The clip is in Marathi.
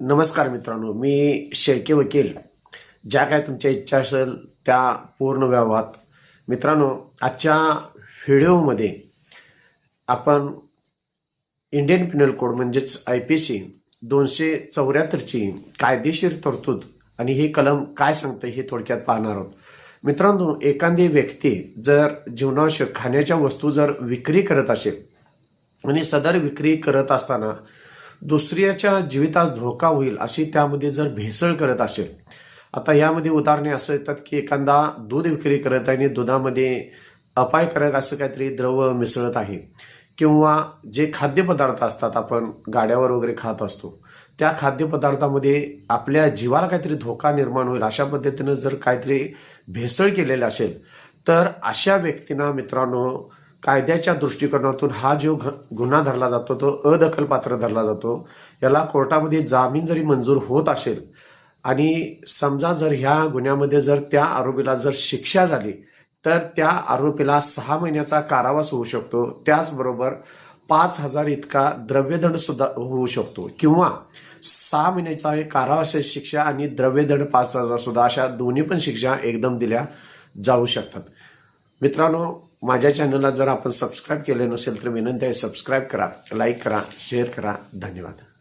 नमस्कार मित्रांनो मी शेळके वकील. ज्या काय तुमच्या इच्छा असेल त्या पूर्ण व्हाव्यात मित्रांनो आजच्या व्हिडिओमध्ये आपण इंडियन पिनल कोड म्हणजेच आय पी सी दोनशे चौऱ्याहत्तरची कायदेशीर तरतूद आणि हे कलम काय सांगतं हे थोडक्यात पाहणार आहोत. मित्रांनो एखादी व्यक्ती जर जीवनावश्यक खाण्याच्या वस्तू जर विक्री करत असेल आणि सदर विक्री करत असताना दुसऱ्याच्या जीवितास धोका होईल अशी त्यामध्ये जर भेसळ करत असेल आता यामध्ये उदाहरणे असं येतात की एखादा दूध विक्री करत आहे आणि दुधामध्ये अपायकारक असं काहीतरी द्रव मिसळत आहे किंवा जे खाद्यपदार्थ असतात आपण गाड्यावर वगैरे खात असतो त्या खाद्यपदार्थामध्ये आपल्या जीवाला काहीतरी धोका निर्माण होईल अशा पद्धतीनं जर काहीतरी भेसळ केलेलं असेल तर अशा व्यक्तींना मित्रांनो कायद्याच्या दृष्टिकोनातून हा जो घ- गुन्हा धरला जातो तो अदखलपात्र धरला जातो याला कोर्टामध्ये जामीन जरी मंजूर होत असेल आणि समजा जर ह्या गुन्ह्यामध्ये जर त्या आरोपीला जर शिक्षा झाली तर त्या आरोपीला सहा महिन्याचा कारावास होऊ शकतो. त्याचबरोबर पाच हजार इतका द्रव्यदंड सुद्धा होऊ शकतो. किंवा सहा महिन्याचा कारावास शिक्षा आणि द्रव्यदंड पाच हजार सुद्धा अशा दोन्ही पण शिक्षा एकदम दिल्या जाऊ शकतात. मित्रांनो माझ्या चॅनलला जर आपण सबस्क्राईब केले नसेल तर विनंती आहे सबस्क्राईब करा लाईक करा शेअर करा. धन्यवाद.